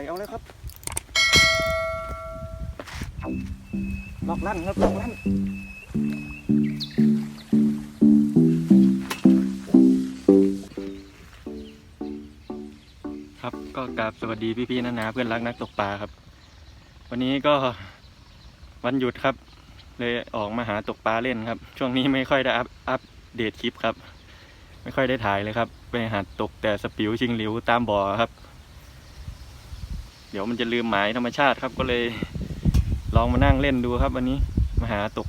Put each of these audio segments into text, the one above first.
ญ่เอาเลยครับลอกลั่นครับลอกลั่นครับก็กราบสวัสดีพี่ๆนานาเพื่อนรักนักตกปลาครับ วันนี้ก็วันหยุดครับ เลยออกมาหาตกปลาเล่นครับ ช่วงนี้ไม่ค่อยได้อัพอัปเดตคลิปครับ ไม่ค่อยได้ถ่ายเลยครับ ไปหาตกแต่สปิวชิงหลิวตามบ่อครับ เดี๋ยวมันจะลืมหมายธรรมชาติครับก็เลยลองมานั่งเล่นดูครับ วันนี้มาหาตก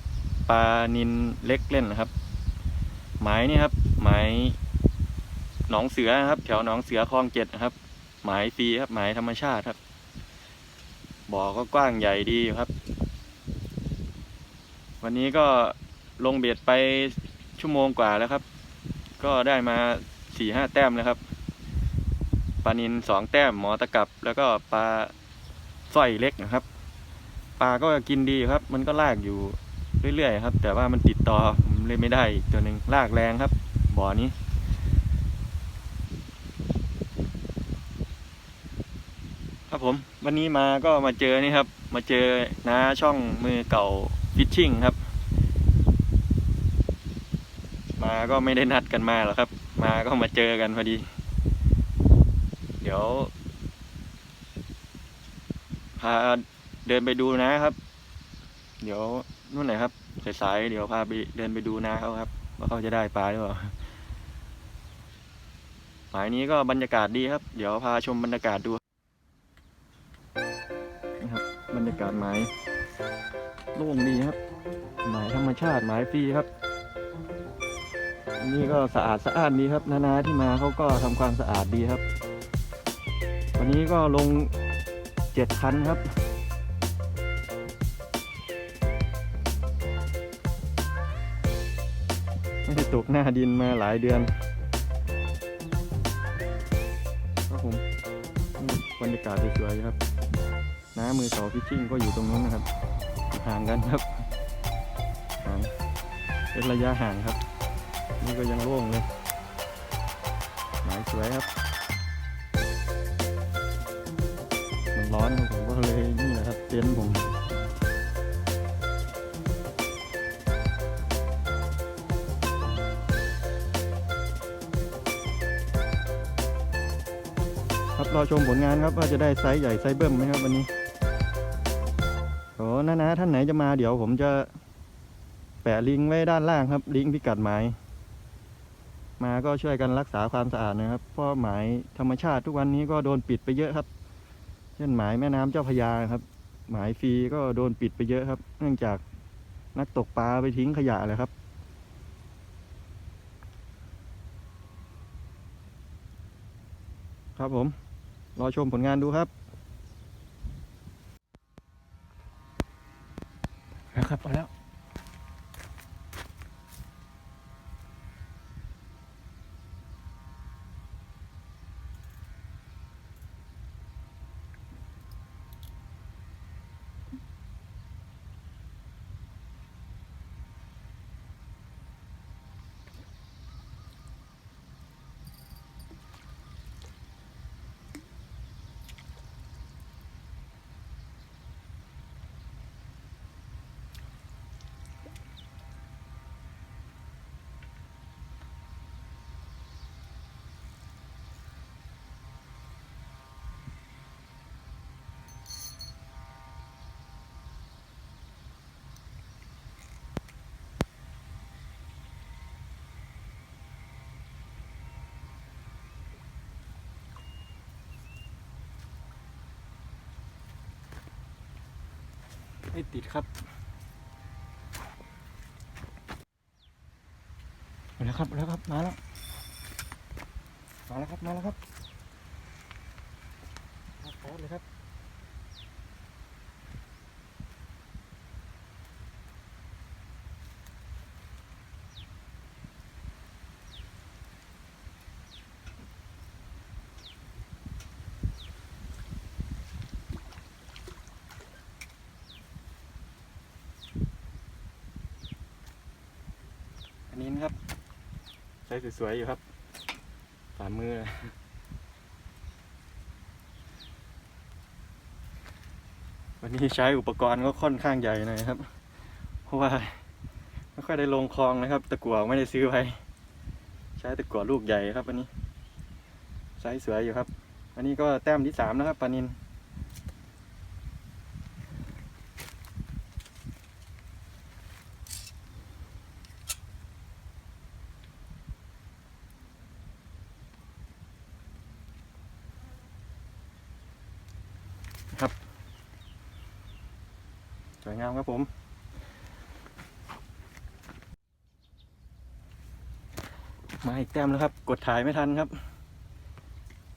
ปลานินเล็กเล่นนะครับ หมายนี่ครับ หมายหนองเสือครับ แถวหนองเสือคลองเจ็ดนะครับ หมายฟรีครับหมายธรรมชาติครับบ่อก็กว้างใหญ่ดีครับ วันนี้ก็ลงเบ็ดไปชั่วโมงกว่าแล้วครับ ก็ได้มาสี่ห้าแต้มแล้วครับ ปลานินสองแต้มหมอตะกับ แล้วก็ปลาสร้อยเล็กนะครับ ปลาก็กินดีครับ มันก็ลากอยู่เรื่อยๆครับ แต่ว่ามันติดต่อผมเลยไม่ได้ตัวหนึ่งลากแรงครับ บ่อนี้ ครับผม วันนี้มาก็มาเจอนี่ครับ มาเจอน้าช่องมือเก่าฟิชชิ่งครับ มาก็ไม่ได้นัดกันมาหรอกครับ มาก็มาเจอกันพอดี ดี๋ยว พาเดินไปดูนะครับ เดี๋ยวนู่นไหนครับสายๆเดี๋ยวพาไปเดินไปดูนาเขาครับ ว่าเขาจะได้ปลาหรือเปล่าหมายนี้ก็บรรยากาศดีครับ เดี๋ยวพาชมบรรยากาศดูนะครับบรรยากาศหมายโล่งดีครับหมายธรรมชาติหมายฟรีครับ นี่ก็สะอาดสะอานดีครับ นานาที่มาเขาก็ทำความสะอาดดีครับ วันนี้ก็ลงเจ็ดคันครับ ไม่ได้ตกหน้าดินมาหลายเดือนครับผมบรรยากาศสวยๆครับ น้ามือสาฟิชชิ่งก็อยู่ตรงนู้นนะครับ ห่างกันครับห่างเป็นระยะห่างครับ นี่ก็ยังโล่งเลยหมายสวยครับ ร้อนผมก็เลยนี่แหละครับเต็นท์ผมครับรอชมผลงานครับว่าจะได้ไซส์ใหญ่ไซส์เบิ้มไหมครับวันนี้โอ้นะนะท่านไหนจะมาเดี๋ยวผมจะแปะลิงก์ไว้ด้านล่างครับ ลิงก์พิกัดหมาย มาก็ช่วยกันรักษาความสะอาดนะครับ เพราะหมายธรรมชาติทุกวันนี้ก็โดนปิดไปเยอะครับ ช่นหมายแม่น้ำเจ้าพยาครับ หมายฟรีก็โดนปิดไปเยอะครับ เนื่องจากนักตกปลาไปทิ้งขยะเลยครับ ครับผม รอชมผลงานดูครับ ไม่ติดครับมาแล้วครับมาแล้วครับมาแล้วมาแล้วครับมาแล้วครับมาโพสเลยครับ อันนี้นะครับใช้สวยๆอยู่ครับ ฝ่ามือ วันนี้ใช้อุปกรณ์ก็ค่อนข้างใหญ่หน่อยครับ เพราะว่า ไม่ค่อยได้ลงคลองนะครับ ตะกั่วไม่ได้ซื้อไว้ ใช้ตะกั่วลูกใหญ่ครับวันนี้ไซส์สวยอยู่ครับ อันนี้ก็แต้มที่สามนะครับปานิน สวยงามครับผม มาอีกแต้มแล้วครับ กดถ่ายไม่ทันครับ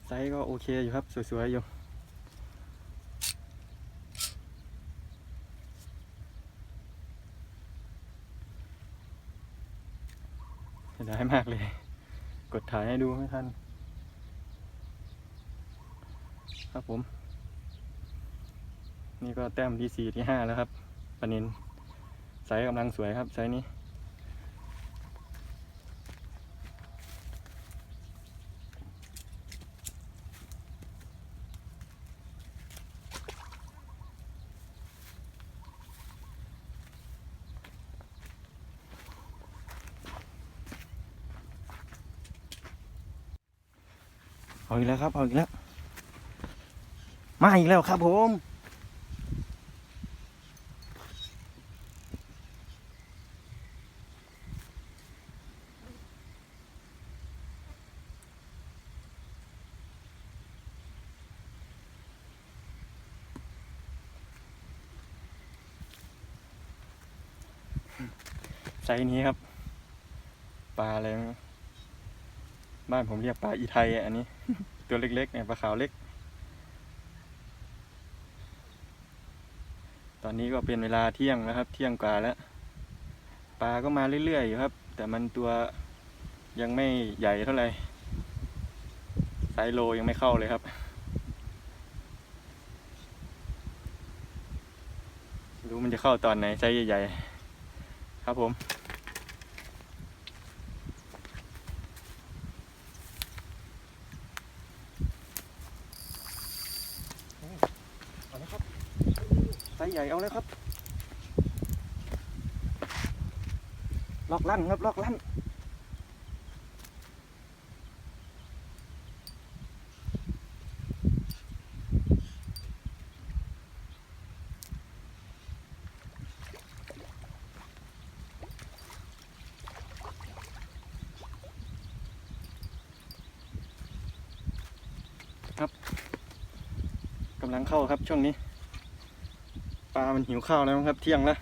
ไซส์ก็โอเคอยู่ครับ สวยๆอยู่เสียดายมากเลย กดถ่ายให้ดูไม่ทัน ครับผม นี่ก็แต้มที่สี่ที่ห้าแล้วครับปนินไซส์กำลังสวยครับไซส์นี้ เอาอีกแล้วครับ เอาอีกแล้ว มาอีกแล้วครับผม ไซส์นี้ครับ ปลาอะไรบ้านผมเรียกปลาอีไทยอันนี้ ตัวเล็กๆเนี่ยปลาขาวเล็ก ตอนนี้ก็เป็นเวลาเที่ยงแล้วครับ เที่ยงกว่าแล้วปลาก็มาเรื่อยๆอยู่ครับ แต่มันตัวยังไม่ใหญ่เท่าไหร่ไซโลยังไม่เข้าเลยครับ รู้มันจะเข้าตอนไหนไซใหญ่ๆ ครับผมเอาเลยครับไซส์ใหญ่เอาเลยครับ ล็อกลั่นครับ ล็อกลั่นำลังเข้าครับช่วงนี้ ปลามันหิวข้าวแล้วครับ เที่ยงแล้ว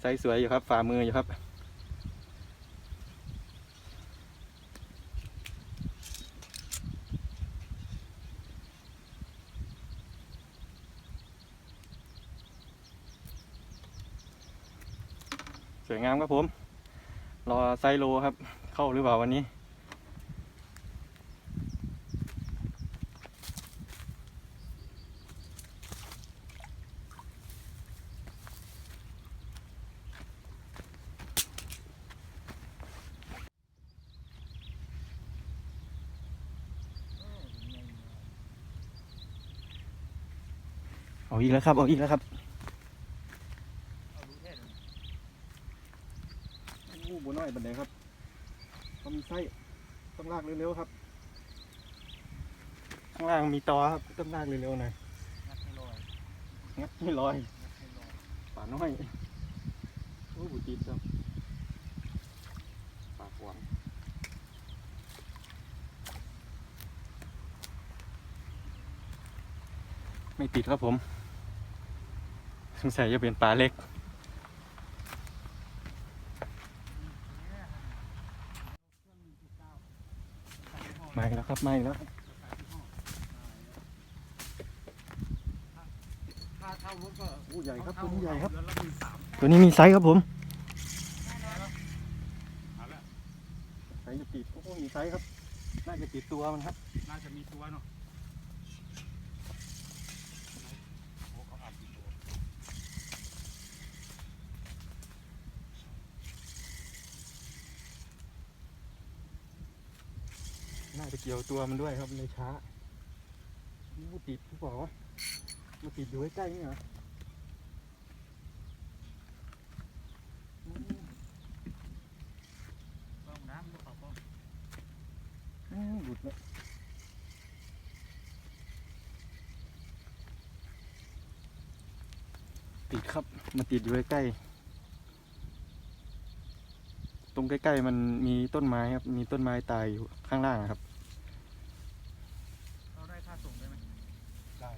ไซส์สวยอยู่ครับ ฝ่ามืออยู่ครับ สวยงามครับผม รอไซโลครับ เข้าหรือเปล่าวันนี้ เอาอีกแล้วครับ เอาอีกแล้วครับโอ้บัวน้อยบันไดครับเขามีไส้ต้องลากเร็วๆครับ ข้างล่างมีตอครับต้องลากเร็วๆหน่อยนักให้ลอยงัดไม่ลอยป่าน้อยโอ้บุตรีดครับปากหวังไม่ติดครับผม สงสัยจะเป็นปลาเล็กมาอีกแล้วครับมาอีกแล้วค่าเช่ารถก็โอ้ใหญ่ครับตัวนี้ใหญ่ครับ ตัวนี้มีไซส์ครับผมไซส์จะติดโอ้โหมีไซส์ครับ น่าจะติดตัวมันครับ น่าจะมีตัวเนาะโอ้เขาอัดอยู่ตัว น่าจะเกี่ยวตัวมันด้วยครับเลยช้ามันติดหรือเปล่าวะมันติดอยู่ใกล้ๆนี่เหรออืมต้องน้ำก็ขอป้องอืมหลุดแล้วติดครับ มันติดอยู่ใกล้ๆ ตรงใกล้ๆ มันมีต้นไม้ครับ มีต้นไม้ตายอยู่ข้างล่างอะครับ เราได้ค่าส่งได้ไหมได้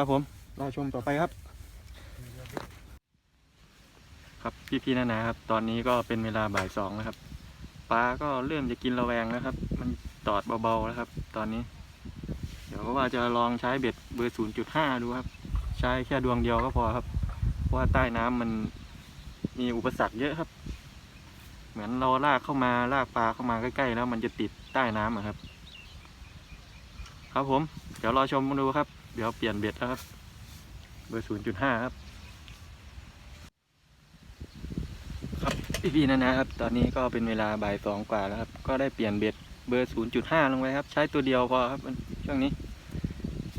ครับผมรอชมต่อไปครับ ครับพี่ๆนานาครับ ตอนนี้ก็เป็นเวลาบ่ายสองนะครับปลาก็เริ่มจะกินระแวงแล้วครับ มันตอดเบาๆแล้วครับ ตอนนี้ เดี๋ยวว่าจะลองใช้เบ็ดเบอร์ศูนย์จุดห้าดูครับ ใช้แค่ดวงเดียวก็พอครับเพราะว่าใต้น้ำมันมีอุปสรรคเยอะครับ เหมือนเราลากเข้ามาลากปลาเข้ามาใกล้ๆแล้วมันจะติดใต้น้ำครับ ครับผม เดี๋ยวรอชมดูครับ ดี๋ยวเปลี่ยนเบ็ดแล้วครับ เบอร์ศูนย์จุดห้าครับ ครับพี่ๆนะนะครับ ตอนนี้ก็เป็นเวลาบ่ายสองกว่าแล้วครับ ก็ได้เปลี่ยนเบ็ดเบอร์ศูนย์จุดห้าลงไปครับ ใช้ตัวเดียวพอครับช่วงนี้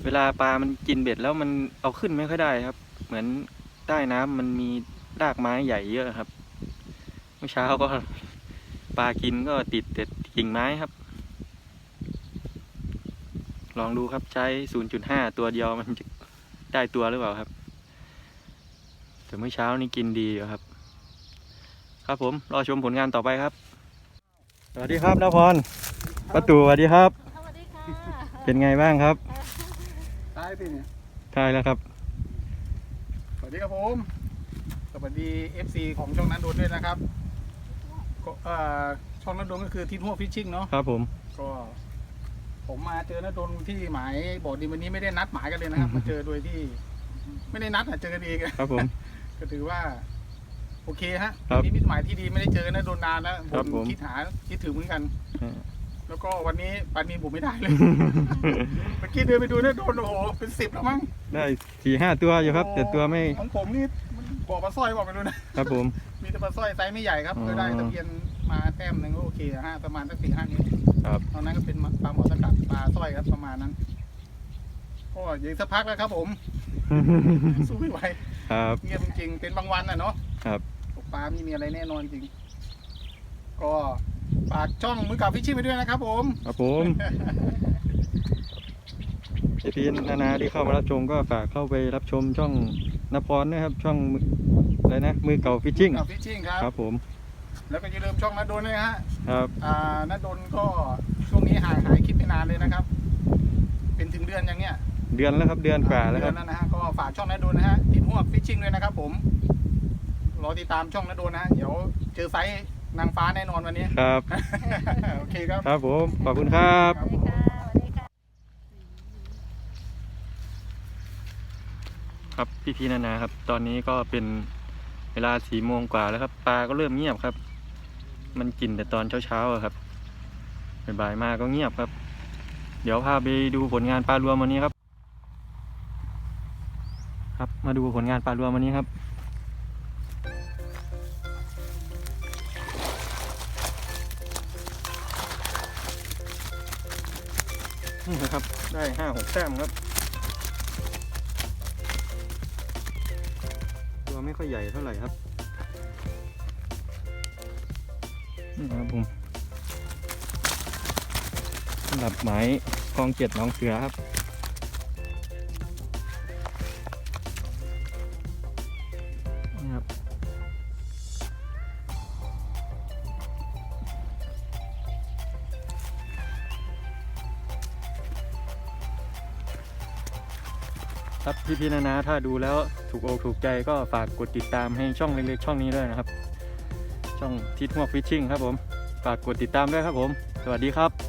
เวลาปลามันกินเบ็ดแล้วมันเอาขึ้นไม่ค่อยได้ครับ เหมือนใต้น้ำมันมีรากไม้ใหญ่เยอะครับ เมื่อเช้าก็ปลากินก็ติดแต่กิ่งไม้ครับ ลองดูครับใช้ 0.5 ตัวเดียวมันจะได้ตัวหรือเปล่าครับ แต่เมื่อเช้านี่กินดีอยู่ครับ ครับผมรอชมผลงานต่อไปครับ สวัสดีครับนพรประตูสวัสดีครับ สวัสดีค่ะเป็นไงบ้างครับตายสิเนี่ยใช่แล้วครับ สวัสดีครับผม สวัสดี FC ของช่องนั้นโดนด้วยนะครับก็เอ่อช่องนั้นโดนก็คือทิศหัวฟิชชิ่งเนาะครับผม ก็ ผมมาเจอนัดโดนที่หมายบอกดีวันนี้ไม่ได้นัดหมายกันเลยนะครับมาเจอโดยที่ ไม่ได้นัดอะเจอกันเองอะครับผม ก็ถือว่า โอเคฮะครับมีมิตรหมายที่ดีไม่ได้เจอกันนะโดนนานแล้วครับผม คิดหาคิดถึงเหมือนกันอ่าแล้วก็วันนี้ปันมีผมไม่ได้เลยเมื่อกี้เดินไปดูนะโดนโอ้โหเป็นสิบแล้วมั้งได้สี่ห้าตัวอยู่ครับ แต่ตัวไม่ของผมนี่มันบอกปลาสร้อยบอกไปดูนะครับผม มีแต่ปลาสร้อยไซส์ไม่ใหญ่ครับอ๋อก็ได้ตะเพียนมาแต้มหนึ่งก็โอเคฮะประมาณสักสี่ห้านิ้ว ครับตอนนั้นก็เป็นปลาหมอสกัดปลาสร้อยครับประมาณนั้นก็ยิงสักพักแล้วครับ ผมสู้ไม่ไหวครับเงียบจริงๆเป็นบางวันน่ะเนาะครับตกปลาไม่มีอะไรแน่นอนจริง ก็ฝากช่องมือกับฟิชชิ่งไปด้วยนะครับผมครับผมพี่ๆนานาที่เข้ามารับชมก็ฝากเข้าไปรับชมช่องนพรนะครับ ช่องอะไรนะมือเก่าฟิชชิ่งกับฟิชชิ่งครับครับผม แล้วก็อย่าลืมช่องนัดโดนด้วยนะฮะครับ อ่านัดโดนก็ช่วงนี้ห่างหายคลิปไปนานเลยนะครับ เป็นถึงเดือนยังเนี่ยเดือนแล้วครับเดือนกว่าแล้วคเดืรัอบนแล้วนะฮะก็ฝากช่องนัดโดนนะฮะติดหัวฟิชชิ่งด้วยนะครับ ผมรอติดตามช่องนัดโดนนะฮะเดี๋ยวเจอไซส์นางฟ้าแน่นอนวันนี้ ครับ โอเคครับ ครับผมขอบคุณครับ สวัสดีค่ะสวัสดีค่ะ ครับพี่ๆนานาครับ ตอนนี้ก็เป็นเวลาสี่โมงกว่าแล้วครับปลาก็เริ่มเงียบครับ มันกินแต่ตอนเช้าๆครับบ่ายๆมาก็เงียบครับ เดี๋ยวพาไปดูผลงานปลารวมวันนี้ครับ ครับมาดูผลงานปลารวมวันนี้ครับนี่นะครับ ได้ห้าหกแต้มครับตัวไม่ค่อยใหญ่เท่าไหร่ครับ นี่ครับผมสำหรับหมายกองเจ็ดน้องเสือครับนี่ครับครับพี่พี่ๆนานาถ้าดูแล้วถูกอกถูกใจก็ฝากกดติดตามให้ช่องเล็กๆช่องนี้ด้วยนะครับ ช่องทิศหัวฟิชชิ่งครับผม ฝากกดติดตามด้วยครับผม สวัสดีครับ